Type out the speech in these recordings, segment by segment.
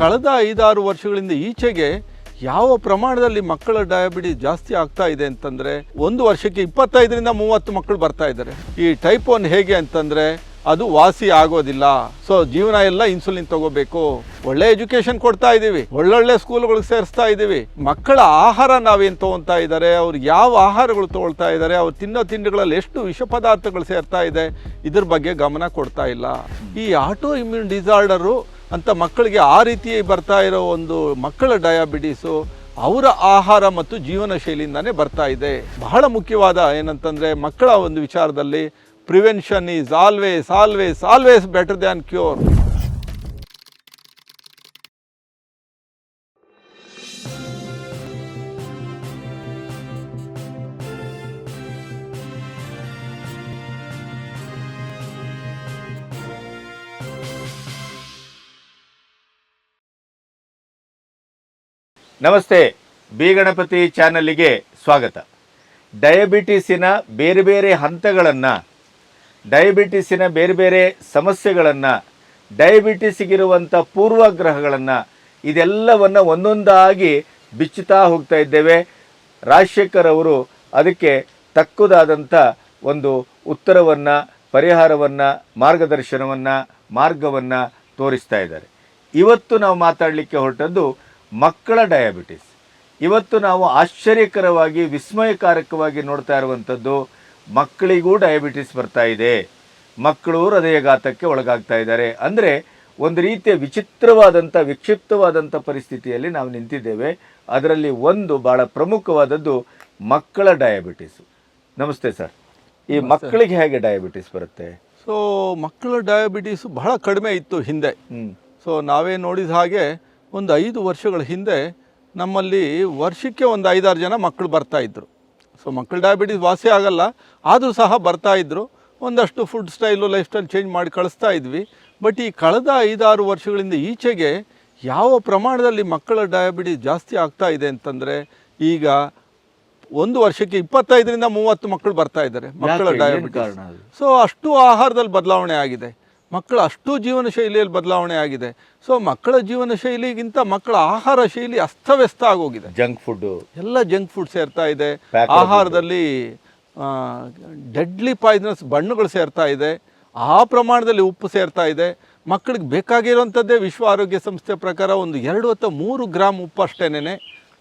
ಕಳೆದ ಐದಾರು ವರ್ಷಗಳಿಂದ ಈಚೆಗೆ ಯಾವ ಪ್ರಮಾಣದಲ್ಲಿ ಮಕ್ಕಳ ಡಯಾಬಿಟಿಸ್ ಜಾಸ್ತಿ ಆಗ್ತಾ ಇದೆ ಅಂತಂದ್ರೆ ಒಂದು ವರ್ಷಕ್ಕೆ ಇಪ್ಪತ್ತೈದರಿಂದ ಮೂವತ್ತು ಮಕ್ಕಳು ಬರ್ತಾ ಇದ್ದಾರೆ. ಈ ಟೈಪ್ ಒನ್ ಹೇಗೆ ಅಂತಂದ್ರೆ ಅದು ವಾಸಿ ಆಗೋದಿಲ್ಲ. ಸೊ ಜೀವನ ಎಲ್ಲ ಇನ್ಸುಲಿನ್ ತಗೋಬೇಕು. ಒಳ್ಳೆ ಎಜುಕೇಶನ್ ಕೊಡ್ತಾ ಇದೀವಿ. ಒಳ್ಳೊಳ್ಳೆ ಸ್ಕೂಲ್ಗಳಿಗೆ ಸೇರಿಸ್ತಾ ಇದೀವಿ. ಮಕ್ಕಳ ಆಹಾರ ನಾವೇನು ತಗೊತಾ ಇದ್ದಾರೆ? ಅವ್ರು ಯಾವ ಆಹಾರಗಳು ತಗೊಳ್ತಾ ಇದ್ದಾರೆ? ಅವ್ರು ತಿನ್ನೋ ತಿಂಡಿಗಳಲ್ಲಿ ಎಷ್ಟು ವಿಷ ಪದಾರ್ಥಗಳು ಸೇರ್ತಾ ಇದೆ? ಇದ್ರ ಬಗ್ಗೆ ಗಮನ ಕೊಡ್ತಾ ಇಲ್ಲ. ಈ ಆಟೋ ಇಮ್ಯೂನ್ ಡಿಸಾರ್ಡರು ಅಂತ ಮಕ್ಕಳಿಗೆ ಆ ರೀತಿ ಬರ್ತಾ ಇರೋ ಒಂದು ಮಕ್ಕಳ ಡಯಾಬಿಟೀಸು ಅವರ ಆಹಾರ ಮತ್ತು ಜೀವನ ಶೈಲಿಯಿಂದಾನೇ ಬರ್ತಾ ಇದೆ. ಬಹಳ ಮುಖ್ಯವಾದ ಏನಂತಂದರೆ ಮಕ್ಕಳ ಒಂದು ವಿಚಾರದಲ್ಲಿ prevention is always always always better than cure. ನಮಸ್ತೆ, ಬಿ ಗಣಪತಿ ಚಾನಲ್ಲಿಗೆ ಸ್ವಾಗತ. ಡಯಾಬಿಟಿಸಿನ ಬೇರೆ ಬೇರೆ ಹಂತಗಳನ್ನು, ಡಯಾಬಿಟಿಸಿನ ಬೇರೆ ಬೇರೆ ಸಮಸ್ಯೆಗಳನ್ನು ಡಯಾಬಿಟಿಸ್ಗಿರುವಂಥ ಪೂರ್ವಗ್ರಹಗಳನ್ನು ಇದೆಲ್ಲವನ್ನು ಒಂದೊಂದಾಗಿ ಬಿಚ್ಚುತ್ತಾ ಹೋಗ್ತಾ ಇದ್ದೇವೆ. ರಾಜಶೇಖರ್ ಅವರು ಅದಕ್ಕೆ ತಕ್ಕುದಾದಂಥ ಒಂದು ಉತ್ತರವನ್ನು, ಪರಿಹಾರವನ್ನು, ಮಾರ್ಗದರ್ಶನವನ್ನು, ಮಾರ್ಗವನ್ನು ತೋರಿಸ್ತಾ ಇದ್ದಾರೆ. ಇವತ್ತು ನಾವು ಮಾತಾಡಲಿಕ್ಕೆ ಹೊರಟದ್ದು ಮಕ್ಕಳ ಡಯಾಬಿಟಿಸ್. ಇವತ್ತು ನಾವು ಆಶ್ಚರ್ಯಕರವಾಗಿ ವಿಸ್ಮಯಕಾರಕವಾಗಿ ನೋಡ್ತಾ ಇರುವಂಥದ್ದು ಮಕ್ಕಳಿಗೂ ಡಯಾಬಿಟಿಸ್ ಬರ್ತಾ ಇದೆ. ಮಕ್ಕಳು ಹೃದಯಘಾತಕ್ಕೆ ಒಳಗಾಗ್ತಾ ಇದ್ದಾರೆ. ಅಂದರೆ ಒಂದು ರೀತಿಯ ವಿಚಿತ್ರವಾದಂಥ ವಿಕ್ಷಿಪ್ತವಾದಂಥ ಪರಿಸ್ಥಿತಿಯಲ್ಲಿ ನಾವು ನಿಂತಿದ್ದೇವೆ. ಅದರಲ್ಲಿ ಒಂದು ಭಾಳ ಪ್ರಮುಖವಾದದ್ದು ಮಕ್ಕಳ ಡಯಾಬಿಟಿಸು. ನಮಸ್ತೆ ಸರ್. ಈ ಮಕ್ಕಳಿಗೆ ಹೇಗೆ ಡಯಾಬಿಟಿಸ್ ಬರುತ್ತೆ? ಸೊ ಮಕ್ಕಳ ಡಯಾಬಿಟಿಸ್ ಬಹಳ ಕಡಿಮೆ ಇತ್ತು ಹಿಂದೆ. ಸೊ ನಾವೇ ನೋಡಿದ ಹಾಗೆ ಒಂದು ಐದು ವರ್ಷಗಳ ಹಿಂದೆ ನಮ್ಮಲ್ಲಿ ವರ್ಷಕ್ಕೆ ಒಂದು ಐದಾರು ಜನ ಮಕ್ಕಳು ಬರ್ತಾ ಇದ್ದರು ಸೊ ಮಕ್ಕಳು ಡಯಾಬಿಟಿಸ್ ವಾಸಿ ಆಗಲ್ಲ ಆದರೂ ಸಹ ಬರ್ತಾಯಿದ್ರು ಒಂದಷ್ಟು food style lifestyle change ಮಾಡಿ ಕಳಿಸ್ತಾ ಇದ್ವಿ. ಬಟ್ ಈ ಕಳೆದ ಐದಾರು ವರ್ಷಗಳಿಂದ ಈಚೆಗೆ ಯಾವ ಪ್ರಮಾಣದಲ್ಲಿ ಮಕ್ಕಳ ಡಯಾಬಿಟೀಸ್ ಜಾಸ್ತಿ ಆಗ್ತಾ ಇದೆ ಅಂತಂದರೆ ಈಗ ಒಂದು ವರ್ಷಕ್ಕೆ ಇಪ್ಪತ್ತೈದರಿಂದ ಮೂವತ್ತು ಮಕ್ಕಳು ಬರ್ತಾ ಇದ್ದಾರೆ ಮಕ್ಕಳ ಡಯಾಬಿಟೀಸ್? ಸೊ ಅಷ್ಟು ಆಹಾರದಲ್ಲಿ ಬದಲಾವಣೆ ಆಗಿದೆ. ಮಕ್ಕಳ ಅಷ್ಟು ಜೀವನ ಶೈಲಿಯಲ್ಲಿ ಬದಲಾವಣೆ ಆಗಿದೆ. ಸೊ ಮಕ್ಕಳ ಜೀವನ ಶೈಲಿಗಿಂತ ಮಕ್ಕಳ ಆಹಾರ ಶೈಲಿ ಅಸ್ತವ್ಯಸ್ತ ಆಗೋಗಿದೆ. ಜಂಕ್ ಫುಡ್ ಎಲ್ಲ ಜಂಕ್ ಫುಡ್ ಸೇರ್ತಾ ಇದೆ. ಆಹಾರದಲ್ಲಿ ಡೆಡ್ಲಿ ಪಾಯ್ಸನಸ್ ಬಣ್ಣಗಳು ಸೇರ್ತಾ ಇದೆ. ಆ ಪ್ರಮಾಣದಲ್ಲಿ ಉಪ್ಪು ಸೇರ್ತಾ ಇದೆ. ಮಕ್ಕಳಿಗೆ ಬೇಕಾಗಿರೋಂಥದ್ದೇ ವಿಶ್ವ ಆರೋಗ್ಯ ಸಂಸ್ಥೆ ಪ್ರಕಾರ ಒಂದು ಎರಡು ಅಥವಾ ಮೂರು ಗ್ರಾಮ್ ಉಪ್ಪು ಅಷ್ಟೇನೆ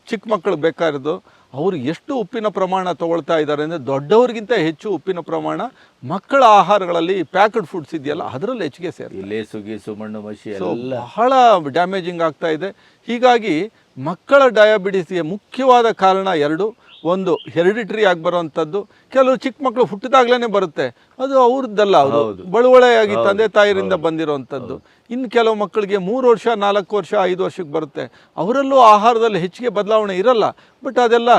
ಚಿಕ್ಕ ಮಕ್ಕಳಿಗೆ ಬೇಕಾಗಿರೋದು. ಅವರು ಎಷ್ಟು ಉಪ್ಪಿನ ಪ್ರಮಾಣ ತಗೊಳ್ತಾ ಇದ್ದಾರೆ ಅಂದರೆ ದೊಡ್ಡವರಿಗಿಂತ ಹೆಚ್ಚು ಉಪ್ಪಿನ ಪ್ರಮಾಣ ಮಕ್ಕಳ ಆಹಾರಗಳಲ್ಲಿ ಪ್ಯಾಕ್ಡ್ ಫುಡ್ಸ್ ಇದೆಯಲ್ಲ ಅದರಲ್ಲಿ ಹೆಚ್ಚಿಗೆ ಸೇರ್ತದೆ ಈ ಲೇಸು ಗೀಸು ಮಣ್ಣು ಮಸಿ ಬಹಳ ಡ್ಯಾಮೇಜಿಂಗ್ ಆಗ್ತಾ ಇದೆ. ಹೀಗಾಗಿ ಮಕ್ಕಳ ಡಯಾಬಿಟಿಸ್ಗೆ ಮುಖ್ಯವಾದ ಕಾರಣ ಎರಡು. ಒಂದು ಹೆರಿಡಿಟ್ರಿ ಆಗಿ ಬರುವಂಥದ್ದು ಕೆಲವು ಚಿಕ್ಕ ಮಕ್ಕಳು ಹುಟ್ಟಿದಾಗ್ಲೇ ಬರುತ್ತೆ. ಅದು ಅವ್ರದ್ದಲ್ಲ ಅವರು. ಬಳುವಳೆಯಾಗಿ ತಂದೆ ತಾಯಿರಿಂದ ಬಂದಿರುವಂಥದ್ದು ಇನ್ನು ಕೆಲವು ಮಕ್ಕಳಿಗೆ ಮೂರು ವರ್ಷ ನಾಲ್ಕು ವರ್ಷ ಐದು ವರ್ಷಕ್ಕೆ ಬರುತ್ತೆ. ಅವರಲ್ಲೂ ಆಹಾರದಲ್ಲಿ ಹೆಚ್ಚಿಗೆ ಬದಲಾವಣೆ ಇರಲ್ಲ. ಬಟ್ ಅದೆಲ್ಲ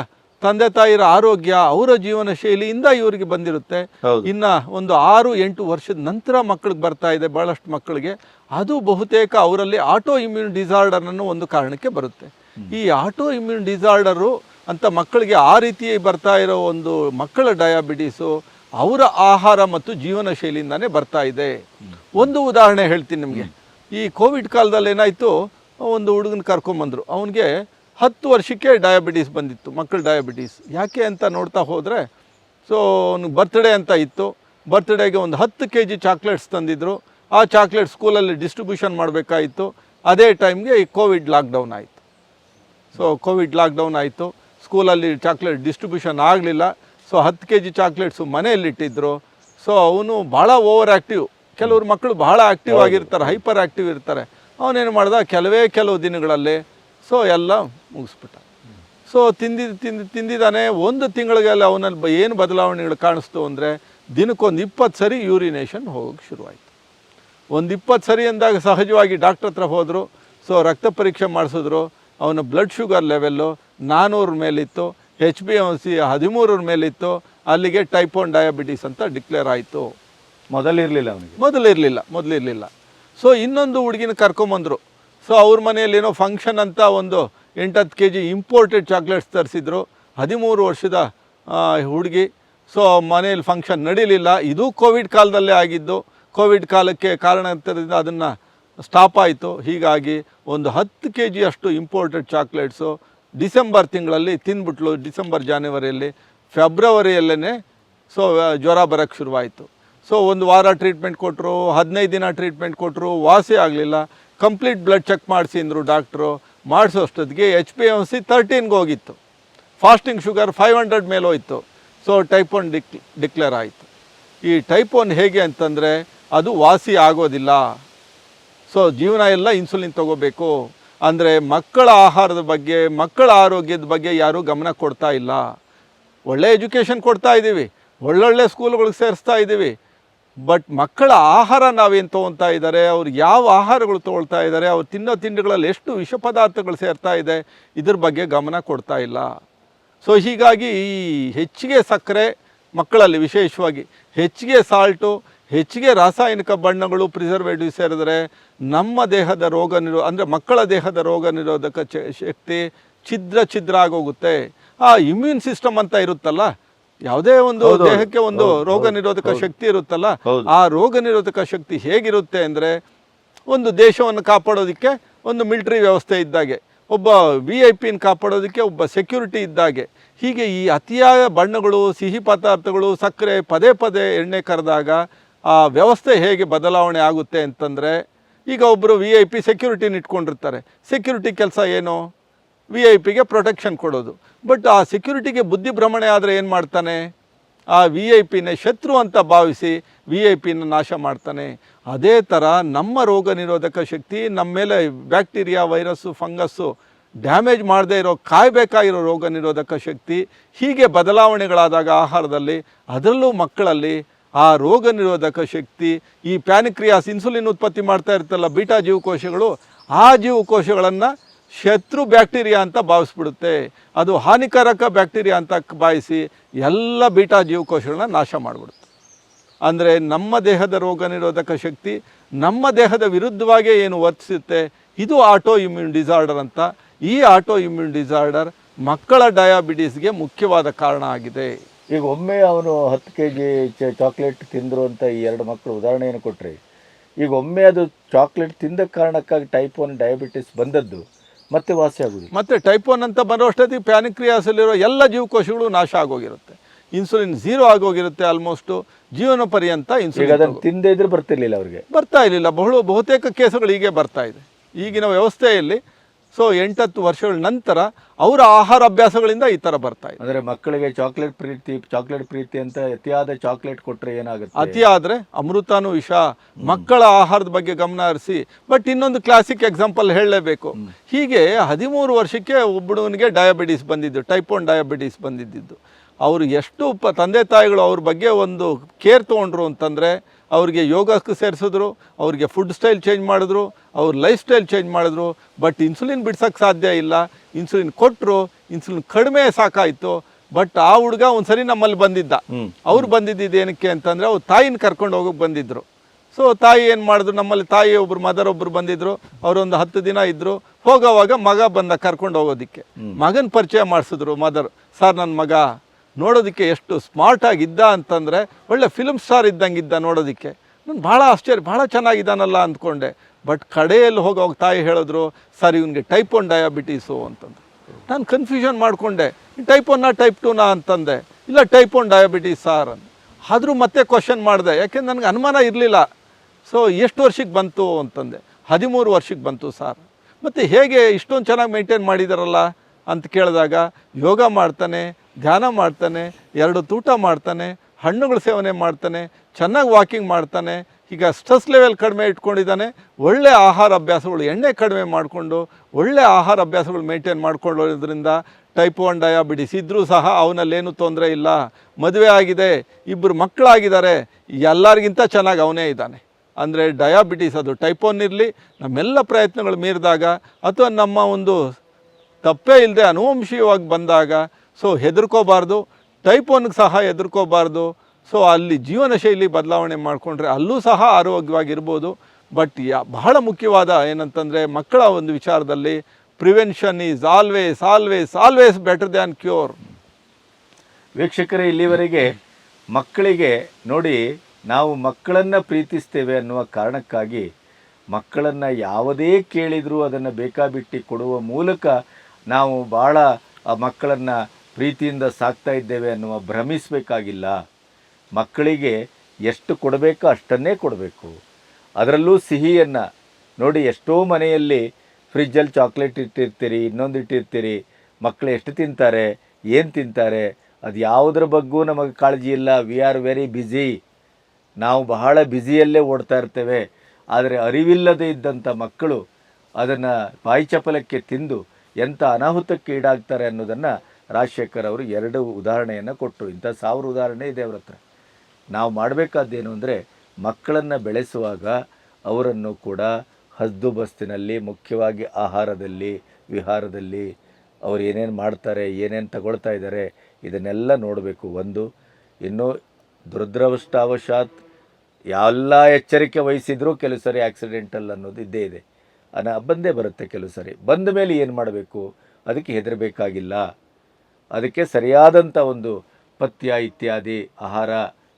ತಂದೆ ತಾಯಿರ ಆರೋಗ್ಯ ಅವರ ಜೀವನ ಶೈಲಿಯಿಂದ ಇವರಿಗೆ ಬಂದಿರುತ್ತೆ. ಇನ್ನ ಒಂದು ಆರು ಎಂಟು ವರ್ಷದ ನಂತರ ಮಕ್ಕಳಿಗೆ ಬರ್ತಾ ಇದೆ ಬಹಳಷ್ಟು ಮಕ್ಕಳಿಗೆ. ಅದು ಬಹುತೇಕ ಅವರಲ್ಲಿ ಆಟೋ ಇಮ್ಯೂನ್ ಡಿಸಾರ್ಡರ್ ಅನ್ನೋ ಒಂದು ಕಾರಣಕ್ಕೆ ಬರುತ್ತೆ. ಈ ಆಟೋ ಇಮ್ಯೂನ್ ಡಿಸಾರ್ಡರು ಅಂತ ಮಕ್ಕಳಿಗೆ ಆ ರೀತಿ ಬರ್ತಾ ಇರೋ ಒಂದು ಮಕ್ಕಳ ಡಯಾಬಿಟೀಸು ಅವರ ಆಹಾರ ಮತ್ತು ಜೀವನ ಶೈಲಿಯಿಂದಾನೇ ಬರ್ತಾ ಇದೆ. ಒಂದು ಉದಾಹರಣೆ ಹೇಳ್ತೀನಿ ನಿಮಗೆ. ಈ ಕೋವಿಡ್ ಕಾಲದಲ್ಲಿ ಏನಾಯಿತು? ಒಂದು ಹುಡುಗನ ಕರ್ಕೊಂಬಂದರು ಅವನಿಗೆ ಹತ್ತು ವರ್ಷಕ್ಕೆ ಡಯಾಬಿಟೀಸ್ ಬಂದಿತ್ತು ಮಕ್ಕಳ ಡಯಾಬಿಟೀಸ್ ಯಾಕೆ ಅಂತ ನೋಡ್ತಾ ಹೋದರೆ ಸೊ ಅವ್ನಿಗೆ ಬರ್ತ್ಡೇ ಅಂತ ಇತ್ತು. ಬರ್ತ್ಡೇಗೆ ಒಂದು ಹತ್ತು ಕೆ ಜಿ ಚಾಕ್ಲೇಟ್ಸ್ ತಂದಿದ್ರು. ಆ ಚಾಕ್ಲೇಟ್ ಸ್ಕೂಲಲ್ಲಿ ಡಿಸ್ಟ್ರಿಬ್ಯೂಷನ್ ಮಾಡಬೇಕಾಗಿತ್ತು ಅದೇ ಟೈಮ್ಗೆ ಈ ಕೋವಿಡ್ ಲಾಕ್ಡೌನ್ ಆಯಿತು. ಸೊ ಕೋವಿಡ್ ಲಾಕ್ಡೌನ್ ಆಯಿತು. ಸ್ಕೂಲಲ್ಲಿ ಚಾಕ್ಲೇಟ್ ಡಿಸ್ಟ್ರಿಬ್ಯೂಷನ್ ಆಗಲಿಲ್ಲ. ಸೊ ಹತ್ತು ಕೆ ಜಿ ಚಾಕ್ಲೇಟ್ಸು ಮನೆಯಲ್ಲಿಟ್ಟಿದ್ದರು ಸೊ ಅವನು ಭಾಳ ಓವರ್ ಆ್ಯಕ್ಟಿವ್ ಕೆಲವ್ರು ಮಕ್ಕಳು ಭಾಳ ಆ್ಯಕ್ಟಿವ್ ಆಗಿರ್ತಾರೆ ಹೈಪರ್ ಆ್ಯಕ್ಟಿವ್ ಇರ್ತಾರೆ. ಅವನೇನು ಮಾಡ್ದ? ಕೆಲವೇ ಕೆಲವು ದಿನಗಳಲ್ಲಿ. ಸೊ ಎಲ್ಲ ಮುಗಿಸ್ಬಿಟ್ಟ. ಸೊ ತಿಂದಿದ್ದು ತಿಂದು ತಿಂದಿದ್ದಾನೆ. ಒಂದು ತಿಂಗಳಿಗೆಲ್ಲ ಅವನಲ್ಲಿ ಬ ಏನು ಬದಲಾವಣೆಗಳು ಕಾಣಿಸ್ತು ಅಂದರೆ ದಿನಕ್ಕೊಂದು ಇಪ್ಪತ್ತು ಸರಿ ಯೂರಿನೇಷನ್ ಹೋಗೋಕ್ಕೆ ಶುರುವಾಯಿತು. ಒಂದು ಇಪ್ಪತ್ತು ಸರಿ ಅಂದಾಗ ಸಹಜವಾಗಿ ಡಾಕ್ಟ್ರ್ ಹತ್ರ ಹೋದರು. ಸೊ ರಕ್ತ ಪರೀಕ್ಷೆ ಮಾಡಿಸಿದ್ರು. ಅವನ ಬ್ಲಡ್ ಶುಗರ್ ಲೆವೆಲ್ಲು ನಾನ್ನೂರ ಮೇಲಿತ್ತು ಹೆಚ್ ಬಿ ಎಂ ಸಿ ಹದಿಮೂರರ ಮೇಲಿತ್ತು ಅಲ್ಲಿಗೆ ಟೈಪ್ ಒನ್ ಡಯಾಬಿಟೀಸ್ ಅಂತ ಡಿಕ್ಲೇರ್ ಆಯಿತು. ಮೊದಲಿರಲಿಲ್ಲ ಅವನಿಗೆ? ಮೊದಲಿರಲಿಲ್ಲ ಮೊದಲಿರಲಿಲ್ಲ. ಸೊ ಇನ್ನೊಂದು ಹುಡುಗಿನ ಕರ್ಕೊಂಬಂದರು. ಸೊ ಅವ್ರ ಮನೆಯಲ್ಲಿ ಏನೋ ಫಂಕ್ಷನ್ ಅಂತ ಒಂದು ಎಂಟತ್ತು ಕೆ ಜಿ ಇಂಪೋರ್ಟೆಡ್ ಚಾಕ್ಲೇಟ್ಸ್ ತರಿಸಿದ್ರು. ಹದಿಮೂರು ವರ್ಷದ ಹುಡುಗಿ. ಸೊ ಮನೆಯಲ್ಲಿ ಫಂಕ್ಷನ್ ನಡೀಲಿಲ್ಲ. ಇದು ಕೋವಿಡ್ ಕಾಲದಲ್ಲೇ ಆಗಿದ್ದು. ಕೋವಿಡ್ ಕಾಲಕ್ಕೆ ಕಾರಣಾಂತರದಿಂದ ಅದನ್ನು ಸ್ಟಾಪ್ ಆಯಿತು. ಹೀಗಾಗಿ ಒಂದು ಹತ್ತು ಕೆ ಜಿಯಷ್ಟು ಇಂಪೋರ್ಟೆಡ್ ಚಾಕ್ಲೇಟ್ಸು ಡಿಸೆಂಬರ್ ತಿಂಗಳಲ್ಲಿ ತಿಂದ್ಬಿಟ್ಲು ಡಿಸೆಂಬರ್, ಜಾನ್ವರಿಯಲ್ಲಿ. ಫೆಬ್ರವರಿಯಲ್ಲೇ ಸೊ ಜ್ವರ ಬರೋಕ್ಕೆ ಶುರುವಾಯಿತು. ಸೊ, ಒಂದು ವಾರ ಟ್ರೀಟ್ಮೆಂಟ್ ಕೊಟ್ಟರು ಹದಿನೈದು ದಿನ ಟ್ರೀಟ್ಮೆಂಟ್ ಕೊಟ್ಟರು ವಾಸಿ ಆಗಲಿಲ್ಲ. ಕಂಪ್ಲೀಟ್ ಬ್ಲಡ್ ಚೆಕ್ ಮಾಡಿಸಿ ಅಂದರು ಡಾಕ್ಟ್ರು ಮಾಡಿಸೋ ಅಷ್ಟೊತ್ತಿಗೆ ಎಚ್ ಪಿ ಎಂ ಸಿ ತರ್ಟೀನ್ಗೆ ಹೋಗಿತ್ತು. ಫಾಸ್ಟಿಂಗ್ ಶುಗರ್ ಫೈವ್ ಹಂಡ್ರೆಡ್ ಮೇಲೆ ಹೋಯಿತು. So type one dec declare ಆಯಿತು. ಈ ಟೈಪ್ ಒನ್ ಹೇಗೆ ಅಂತಂದರೆ ಅದು ವಾಸಿ ಆಗೋದಿಲ್ಲ. ಸೊ ಜೀವನ ಎಲ್ಲ ಇನ್ಸುಲಿನ್ ತಗೋಬೇಕು. ಅಂದರೆ ಮಕ್ಕಳ ಆಹಾರದ ಬಗ್ಗೆ, ಮಕ್ಕಳ ಆರೋಗ್ಯದ ಬಗ್ಗೆ ಯಾರೂ ಗಮನ ಕೊಡ್ತಾ ಇಲ್ಲ. ಒಳ್ಳೆ ಎಜುಕೇಷನ್ ಕೊಡ್ತಾ ಇದ್ದೀವಿ ಒಳ್ಳೊಳ್ಳೆ ಸ್ಕೂಲ್ಗಳಿಗೆ ಸೇರಿಸ್ತಾ ಇದ್ದೀವಿ ಬಟ್ ಮಕ್ಕಳ ಆಹಾರ ನಾವೇನು ತೊಗೊತಾ ಇದ್ದಾರೆ ಅವ್ರು ಯಾವ ಆಹಾರಗಳು ತೊಗೊಳ್ತಾ ಇದ್ದಾರೆ ಅವ್ರು ತಿನ್ನೋ ತಿಂಡಿಗಳಲ್ಲಿ ಎಷ್ಟು ವಿಷ ಪದಾರ್ಥಗಳು ಸೇರ್ತಾ ಇದೆ? ಇದ್ರ ಬಗ್ಗೆ ಗಮನ ಕೊಡ್ತಾ ಇಲ್ಲ. ಸೊ ಹೀಗಾಗಿ ಈ ಹೆಚ್ಚಿಗೆ ಸಕ್ಕರೆ ಮಕ್ಕಳಲ್ಲಿ ವಿಶೇಷವಾಗಿ ಹೆಚ್ಚಿಗೆ ಸಾಲ್ಟು ಹೆಚ್ಚಿಗೆ ರಾಸಾಯನಿಕ ಬಣ್ಣಗಳು ಪ್ರಿಸರ್ವೇಟಿವ್ ಸೇರಿದ್ರೆ ನಮ್ಮ ದೇಹದ ರೋಗ ನಿರೋ ಅಂದರೆ ಮಕ್ಕಳ ದೇಹದ ರೋಗ ನಿರೋಧಕ ಚ- ಶಕ್ತಿ ಛಿದ್ರ ಛಿದ್ರ ಆಗೋಗುತ್ತೆ. ಆ ಇಮ್ಯೂನ್ ಸಿಸ್ಟಮ್ ಅಂತ ಇರುತ್ತಲ್ಲ ಯಾವುದೇ ಒಂದು. ದೇಹಕ್ಕೆ ಒಂದು ರೋಗ ನಿರೋಧಕ ಶಕ್ತಿ ಇರುತ್ತಲ್ಲ ಆ ರೋಗ ನಿರೋಧಕ ಶಕ್ತಿ ಹೇಗಿರುತ್ತೆ ಅಂದರೆ ಒಂದು ದೇಶವನ್ನು ಕಾಪಾಡೋದಕ್ಕೆ ಒಂದು ಮಿಲಿಟರಿ ವ್ಯವಸ್ಥೆ ಇದ್ದಾಗೆ ಒಬ್ಬ ವಿ ಐ ಪಿನ ಕಾಪಾಡೋದಕ್ಕೆ ಒಬ್ಬ ಸೆಕ್ಯೂರಿಟಿ ಇದ್ದಾಗೆ. ಹೀಗೆ ಈ ಅತಿಯಾದ ಬಣ್ಣಗಳು ಸಿಹಿ ಪದಾರ್ಥಗಳು ಸಕ್ಕರೆ ಪದೇ ಪದೇ ಎಣ್ಣೆ ಕರೆದಾಗ ಆ ವ್ಯವಸ್ಥೆ ಹೇಗೆ ಬದಲಾವಣೆ ಆಗುತ್ತೆ ಅಂತಂದರೆ, ಈಗ ಒಬ್ಬರು ವಿ ಐ ಪಿ ಸೆಕ್ಯೂರಿಟಿನ ಇಟ್ಕೊಂಡಿರ್ತಾರೆ. ಸೆಕ್ಯೂರಿಟಿ ಕೆಲಸ ಏನು? ವಿ ಐ ಪಿಗೆ ಪ್ರೊಟೆಕ್ಷನ್ ಕೊಡೋದು. ಬಟ್ ಆ ಸೆಕ್ಯೂರಿಟಿಗೆ ಬುದ್ಧಿ ಭ್ರಮಣೆ ಆದರೆ ಏನು ಮಾಡ್ತಾನೆ? ಆ ವಿ ಐ ಪಿನ ಶತ್ರು ಅಂತ ಭಾವಿಸಿ ವಿ ಐ ಪಿನ ನಾಶ ಮಾಡ್ತಾನೆ. ಅದೇ ಥರ ನಮ್ಮ ರೋಗ ನಿರೋಧಕ ಶಕ್ತಿ, ನಮ್ಮ ಮೇಲೆ ಬ್ಯಾಕ್ಟೀರಿಯಾ, ವೈರಸ್ಸು, ಫಂಗಸ್ಸು ಡ್ಯಾಮೇಜ್ ಮಾಡದೇ ಇರೋ, ಕಾಯಬೇಕಾಗಿರೋ ರೋಗ ನಿರೋಧಕ ಶಕ್ತಿ ಹೀಗೆ ಬದಲಾವಣೆಗಳಾದಾಗ ಆಹಾರದಲ್ಲಿ, ಅದರಲ್ಲೂ ಮಕ್ಕಳಲ್ಲಿ ಆ ರೋಗ ನಿರೋಧಕ ಶಕ್ತಿ, ಈ ಪ್ಯಾನಿಕ್ರಿಯಾಸ್ ಇನ್ಸುಲಿನ್ ಉತ್ಪತ್ತಿ ಮಾಡ್ತಾ ಇರ್ತಲ್ಲ ಬೀಟಾ ಜೀವಕೋಶಗಳು, ಆ ಜೀವಕೋಶಗಳನ್ನು ಶತ್ರು ಬ್ಯಾಕ್ಟೀರಿಯಾ ಅಂತ ಭಾವಿಸ್ಬಿಡುತ್ತೆ. ಅದು ಹಾನಿಕಾರಕ ಬ್ಯಾಕ್ಟೀರಿಯಾ ಅಂತ ಭಾವಿಸಿ ಎಲ್ಲ ಬೀಟಾ ಜೀವಕೋಶಗಳನ್ನ ನಾಶ ಮಾಡಿಬಿಡುತ್ತೆ. ಅಂದರೆ ನಮ್ಮ ದೇಹದ ರೋಗ ನಿರೋಧಕ ಶಕ್ತಿ, ನಮ್ಮ ದೇಹದ ವಿರುದ್ಧವಾಗೇ ಏನು ವರ್ತಿಸುತ್ತೆ, ಇದು ಆಟೋ ಇಮ್ಯೂನ್ ಡಿಸಾರ್ಡರ್ ಅಂತ. ಈ ಆಟೋ ಇಮ್ಯೂನ್ ಡಿಸಾರ್ಡರ್ ಮಕ್ಕಳ ಡಯಾಬಿಟೀಸ್ಗೆ ಮುಖ್ಯವಾದ ಕಾರಣ ಆಗಿದೆ. ಈಗ ಒಮ್ಮೆ ಅವನು ಹತ್ತು ಕೆ ಜಿ ಚಾಕ್ಲೇಟ್ ತಿಂದರು ಅಂತ ಈ ಎರಡು ಮಕ್ಕಳು ಉದಾಹರಣೆಯನ್ನು ಕೊಟ್ಟರೆ ಈಗ ಒಮ್ಮೆ ಅದು ಚಾಕ್ಲೇಟ್ ತಿಂದ ಕಾರಣಕ್ಕಾಗಿ ಟೈಪ್ ಒನ್ ಡಯಾಬಿಟಿಸ್ ಬಂದದ್ದು ಮತ್ತೆ ವಾಸಿ ಆಗುದಿಲ್ಲ ಮತ್ತು ಟೈಪ್ ಒನ್ ಅಂತ ಬರೋ ಅಷ್ಟೊತ್ತಿಗೆ ಪ್ಯಾನಿಕ್ರಿಯಾಸಲ್ಲಿರೋ ಎಲ್ಲ ಜೀವಕೋಶಗಳು ನಾಶ ಆಗೋಗಿರುತ್ತೆ. ಇನ್ಸುಲಿನ್ ಝೀರೋ ಆಗೋಗಿರುತ್ತೆ ಆಲ್ಮೋಸ್ಟು ಜೀವನ ಪರ್ಯಂತ ಇನ್ಸುಲಿನ್ ಅದನ್ನು ತಿಂದೇ ಇದ್ರೆ ಬರ್ತಿರ್ಲಿಲ್ಲ ಅವರಿಗೆ. ಬರ್ತಾ ಇರಲಿಲ್ಲ. ಬಹಳ ಬಹುತೇಕ ಕೇಸುಗಳು ಹೀಗೆ ಬರ್ತಾ ಇದೆ. ಈಗಿನ ವ್ಯವಸ್ಥೆಯಲ್ಲಿ ಸೊ ಎಂಟತ್ತು ವರ್ಷಗಳ ನಂತರ ಅವರ ಆಹಾರ ಅಭ್ಯಾಸಗಳಿಂದ ಈ ಥರ ಬರ್ತಾ ಇದೆ. ಅಂದ್ರೆ ಮಕ್ಕಳಿಗೆ ಚಾಕ್ಲೇಟ್ ಪ್ರೀತಿ ಚಾಕ್ಲೇಟ್ ಪ್ರೀತಿ ಅಂತ ಅತಿಯಾದ ಚಾಕ್ಲೇಟ್ ಕೊಟ್ಟರೆ ಏನಾಗುತ್ತೆ? ಅತಿ ಆದರೆ ಅಮೃತಾನು ವಿಷ ಮಕ್ಕಳ ಆಹಾರದ ಬಗ್ಗೆ ಗಮನ ಹರಿಸಿ ಬಟ್ ಇನ್ನೊಂದು ಕ್ಲಾಸಿಕ್ ಎಕ್ಸಾಂಪಲ್ ಹೇಳಲೇಬೇಕು. ಹೀಗೆ ಹದಿಮೂರು ವರ್ಷಕ್ಕೆ ಒಬ್ಬನಿಗೆ ಡಯಾಬಿಟೀಸ್ ಬಂದಿದ್ದು ಟೈಪ್ ಒನ್ ಡಯಾಬಿಟೀಸ್ ಬಂದಿದ್ದು. ಅವರು ಎಷ್ಟು ಪ ತಂದೆ ತಾಯಿಗಳು ಅವ್ರ ಬಗ್ಗೆ ಒಂದು ಕೇರ್ ತೊಗೊಂಡ್ರು ಅಂತಂದರೆ ಅವ್ರಿಗೆ ಯೋಗಕ್ಕೆ ಸೇರಿಸಿದ್ರು ಅವ್ರಿಗೆ ಫುಡ್ ಸ್ಟೈಲ್ ಚೇಂಜ್ ಮಾಡಿದ್ರು ಅವ್ರ ಲೈಫ್ ಸ್ಟೈಲ್ ಚೇಂಜ್ ಮಾಡಿದ್ರು ಬಟ್ ಇನ್ಸುಲಿನ್ ಬಿಡ್ಸೋಕ್ಕೆ ಸಾಧ್ಯ ಇಲ್ಲ. ಇನ್ಸುಲಿನ್ ಕೊಟ್ಟರು ಇನ್ಸುಲಿನ್ ಕಡಿಮೆ ಸಾಕಾಯಿತು ಬಟ್ ಆ ಹುಡುಗ ಒಂದ್ಸರಿ ನಮ್ಮಲ್ಲಿ ಬಂದಿದ್ದ. ಅವ್ರು ಬಂದಿದ್ದು ಏನಕ್ಕೆ ಅಂತಂದರೆ ಅವ್ರು ತಾಯಿನ ಕರ್ಕೊಂಡು ಹೋಗೋಕೆ ಬಂದಿದ್ದರು ಸೊ ತಾಯಿ ಏನು ಮಾಡಿದ್ರು? ನಮ್ಮಲ್ಲಿ ತಾಯಿ ಒಬ್ಬರು ಮದರ್ ಒಬ್ಬರು ಬಂದಿದ್ರು. ಅವರೊಂದು ಹತ್ತು ದಿನ ಇದ್ದರು ಹೋಗೋವಾಗ ಮಗ ಬಂದ ಕರ್ಕೊಂಡು ಹೋಗೋದಕ್ಕೆ. ಮಗನ ಪರಿಚಯ ಮಾಡಿಸಿದ್ರು ಮದರ್ ಸರ್ ನನ್ನ ಮಗ ನೋಡೋದಕ್ಕೆ ಎಷ್ಟು ಸ್ಮಾರ್ಟ್ ಆಗಿದ್ದ ಅಂತಂದರೆ ಒಳ್ಳೆ ಫಿಲ್ಮ್ ಸ್ಟಾರ್ ಇದ್ದಂಗಿದ್ದ ನೋಡೋದಕ್ಕೆ. ನಾನು ಭಾಳ ಆಶ್ಚರ್ಯ, ಭಾಳ ಚೆನ್ನಾಗಿದ್ದಾನಲ್ಲ ಅಂದ್ಕೊಂಡೆ. ಬಟ್ ಕಡೆಯಲ್ಲಿ ಹೋಗೋವಾಗ ತಾಯಿ ಹೇಳಿದ್ರು, ಸರ್, ಇವನಿಗೆ ಟೈಪ್ ಒನ್ ಡಯಾಬಿಟೀಸು ಅಂತಂದು ನಾನು ಕನ್ಫ್ಯೂಷನ್ ಮಾಡಿಕೊಂಡೆ. ಟೈಪ್ ಒನ್ನ ಟೈಪ್ ಟೂನಾ ಅಂತಂದೆ. ಇಲ್ಲ ಟೈಪ್ ಒನ್ ಡಯಾಬಿಟೀಸ್ ಸಾರ್ ಅಂತ ಆದರೂ ಮತ್ತೆ ಕ್ವಶನ್ ಮಾಡಿದೆ. ಯಾಕೆಂದ್ರೆ ನನಗೆ ಅನುಮಾನ ಇರಲಿಲ್ಲ. ಸೊ ಎಷ್ಟು ವರ್ಷಕ್ಕೆ ಬಂತು? ಅಂತಂದೆ. ಹದಿಮೂರು ವರ್ಷಕ್ಕೆ ಬಂತು ಸಾರ್ ಮತ್ತು ಹೇಗೆ ಇಷ್ಟೊಂದು ಚೆನ್ನಾಗಿ ಮೇಂಟೈನ್ ಮಾಡಿದಾರಲ್ಲ ಅಂತ ಕೇಳಿದಾಗ ಯೋಗ ಮಾಡ್ತಾನೆ ಧ್ಯಾನ ಮಾಡ್ತಾನೆ, ಎರಡು ತೂಟ ಮಾಡ್ತಾನೆ, ಹಣ್ಣುಗಳ ಸೇವನೆ ಮಾಡ್ತಾನೆ, ಚೆನ್ನಾಗಿ ವಾಕಿಂಗ್ ಮಾಡ್ತಾನೆ, ಈಗ ಸ್ಟ್ರೆಸ್ ಲೆವೆಲ್ ಕಡಿಮೆ ಇಟ್ಕೊಂಡಿದ್ದಾನೆ, ಒಳ್ಳೆ ಆಹಾರ ಅಭ್ಯಾಸಗಳು, ಎಣ್ಣೆ ಕಡಿಮೆ ಮಾಡಿಕೊಂಡು, ಒಳ್ಳೆ ಆಹಾರ ಅಭ್ಯಾಸಗಳು ಮೇಂಟೈನ್ ಮಾಡ್ಕೊಳ್ಳೋದ್ರಿಂದ ಟೈಪ್ ಒನ್ ಡಯಾಬಿಟಿಸ್ ಇದ್ದರೂ ಸಹ ಅವನಲ್ಲೇನೂ ತೊಂದರೆ ಇಲ್ಲ. ಮದುವೆ ಆಗಿದೆ ಇಬ್ಬರು ಮಕ್ಕಳಾಗಿದ್ದಾರೆ, ಎಲ್ಲರಿಗಿಂತ ಚೆನ್ನಾಗಿ ಅವನೇ ಇದ್ದಾನೆ. ಅಂದರೆ ಡಯಾಬಿಟಿಸ್ ಅದು ಟೈಪ್ ಒನ್ ಇರಲಿ, ನಮ್ಮೆಲ್ಲ ಪ್ರಯತ್ನಗಳು ಮೀರಿದಾಗ, ಅಥವಾ ನಮ್ಮ ಒಂದು ತಪ್ಪೇ ಇಲ್ಲದೆ ಅನುವಂಶೀಯವಾಗಿ ಬಂದಾಗ ಸೊ ಹೆದರ್ಕೋಬಾರ್ದು. ಟೈಪ್ ಒನ್ಗೆ ಸಹ ಹೆದರ್ಕೋಬಾರ್ದು. ಸೊ ಅಲ್ಲಿ ಜೀವನ ಶೈಲಿ ಬದಲಾವಣೆ ಮಾಡಿಕೊಂಡ್ರೆ ಅಲ್ಲೂ ಸಹ ಆರೋಗ್ಯವಾಗಿರ್ಬೋದು. ಬಟ್ ಯಾ, ಬಹಳ ಮುಖ್ಯವಾದ ಏನಂತಂದರೆ ಮಕ್ಕಳ ಒಂದು ವಿಚಾರದಲ್ಲಿ prevention is always always always better than cure ವೀಕ್ಷಕರೇ, ಇಲ್ಲಿವರೆಗೆ ಮಕ್ಕಳಿಗೆ ನೋಡಿ ನಾವು ಮಕ್ಕಳನ್ನು ಪ್ರೀತಿಸ್ತೇವೆ ಅನ್ನುವ ಕಾರಣಕ್ಕಾಗಿ ಮಕ್ಕಳನ್ನು ಯಾವುದೇ ಕೇಳಿದರೂ ಅದನ್ನು ಬೇಕಾಬಿಟ್ಟಿ ಕೊಡುವ ಮೂಲಕ ನಾವು ಭಾಳ ಮಕ್ಕಳನ್ನು ಪ್ರೀತಿಯಿಂದ ಸಾಕ್ತಾ ಇದ್ದೇವೆ ಅನ್ನುವ ಭ್ರಮಿಸಬೇಕಾಗಿಲ್ಲ. ಮಕ್ಕಳಿಗೆ ಎಷ್ಟು ಕೊಡಬೇಕೋ ಅಷ್ಟನ್ನೇ ಕೊಡಬೇಕು. ಅದರಲ್ಲೂ ಸಿಹಿಯನ್ನು ನೋಡಿ ಎಷ್ಟೋ ಮನೆಯಲ್ಲಿ ಫ್ರಿಜ್ಜಲ್ಲಿ ಚಾಕ್ಲೇಟ್ ಇಟ್ಟಿರ್ತೀರಿ, ಇನ್ನೊಂದು ಇಟ್ಟಿರ್ತೀರಿ, ಮಕ್ಕಳು ಎಷ್ಟು ತಿಂತಾರೆ, ಏನು ತಿಂತಾರೆ, ಅದು ಯಾವುದ್ರ ಬಗ್ಗೂ ನಮಗೆ ಕಾಳಜಿ ಇಲ್ಲ. ವಿ ಆರ್ ವೆರಿ ಬ್ಯುಸಿ ನಾವು ಬಹಳ ಬ್ಯುಸಿಯಲ್ಲೇ ಓಡ್ತಾ ಇರ್ತೇವೆ. ಆದರೆ ಅರಿವಿಲ್ಲದೆ ಇದ್ದಂಥ ಮಕ್ಕಳು ಅದನ್ನು ಬಾಯಿ ಚಪಲಕ್ಕೆ ತಿಂದು ಎಂಥ ಅನಾಹುತಕ್ಕೆ ಈಡಾಗ್ತಾರೆ ಅನ್ನೋದನ್ನು ರಾಜಶೇಖರ್ ಅವರು ಎರಡು ಉದಾಹರಣೆಯನ್ನು ಕೊಟ್ಟರು ಇಂಥ ಸಾವಿರ ಉದಾಹರಣೆ ಇದೆ ಅವ್ರ ಹತ್ರ. ನಾವು ಮಾಡಬೇಕಾದ್ದೇನು ಅಂದರೆ, ಮಕ್ಕಳನ್ನು ಬೆಳೆಸುವಾಗ ಅವರನ್ನು ಕೂಡ ಹದ್ದುಬಸ್ತಿನಲ್ಲಿ ಮುಖ್ಯವಾಗಿ ಆಹಾರದಲ್ಲಿ, ವಿಹಾರದಲ್ಲಿ ಅವ್ರು ಏನೇನು ಮಾಡ್ತಾರೆ, ಏನೇನು ತಗೊಳ್ತಾ ಇದ್ದಾರೆ ಇದನ್ನೆಲ್ಲ ನೋಡಬೇಕು. ಒಂದು, ಇನ್ನು ದುರದೃಷ್ಟಾವಶಾತ್ ಎಲ್ಲ ಎಚ್ಚರಿಕೆ ವಹಿಸಿದರೂ ಕೆಲವು ಸರಿ ಆಕ್ಸಿಡೆಂಟಲ್ ಅನ್ನೋದು ಇದ್ದೇ ಇದೆ. ಅನ್ನ ಬಂದೇ ಬರುತ್ತೆ ಕೆಲವು ಸರಿ. ಬಂದ ಮೇಲೆ ಏನು ಮಾಡಬೇಕು? ಅದಕ್ಕೆ ಹೆದರಬೇಕಾಗಿಲ್ಲ. ಅದಕ್ಕೆ ಸರಿಯಾದಂಥ ಒಂದು ಪಥ್ಯ ಇತ್ಯಾದಿ, ಆಹಾರ,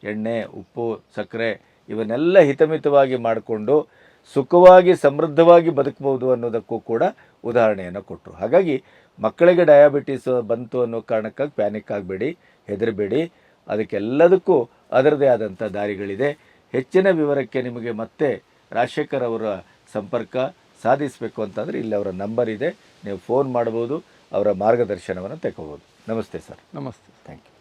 ಎಣ್ಣೆ, ಉಪ್ಪು, ಸಕ್ಕರೆ ಇವನ್ನೆಲ್ಲ ಹಿತಮಿತವಾಗಿ ಮಾಡಿಕೊಂಡು ಸುಖವಾಗಿ, ಸಮೃದ್ಧವಾಗಿ ಬದುಕಬಹುದು ಅನ್ನೋದಕ್ಕೂ ಕೂಡ ಉದಾಹರಣೆಯನ್ನು ಕೊಟ್ಟರು ಹಾಗಾಗಿ ಮಕ್ಕಳಿಗೆ ಡಯಾಬಿಟೀಸ್ ಬಂತು ಅನ್ನೋ ಕಾರಣಕ್ಕಾಗಿ ಪ್ಯಾನಿಕ್ ಆಗಬೇಡಿ, ಹೆದರಬೇಡಿ. ಅದಕ್ಕೆಲ್ಲದಕ್ಕೂ ಅದರದೇ ಆದಂಥ ದಾರಿಗಳಿದೆ. ಹೆಚ್ಚಿನ ವಿವರಕ್ಕೆ ನಿಮಗೆ ಮತ್ತೆ ರಾಜಶೇಖರ್ ಅವರ ಸಂಪರ್ಕ ಸಾಧಿಸಬೇಕು ಅಂತಂದರೆ ಇಲ್ಲಿ ಅವರ ನಂಬರ್ ಇದೆ. ನೀವು ಫೋನ್ ಮಾಡ್ಬೋದು ಅವರ ಮಾರ್ಗದರ್ಶನವನ್ನು ತಗೋಬೋದು ನಮಸ್ತೆ ಸರ್. ನಮಸ್ತೆ. Thank you.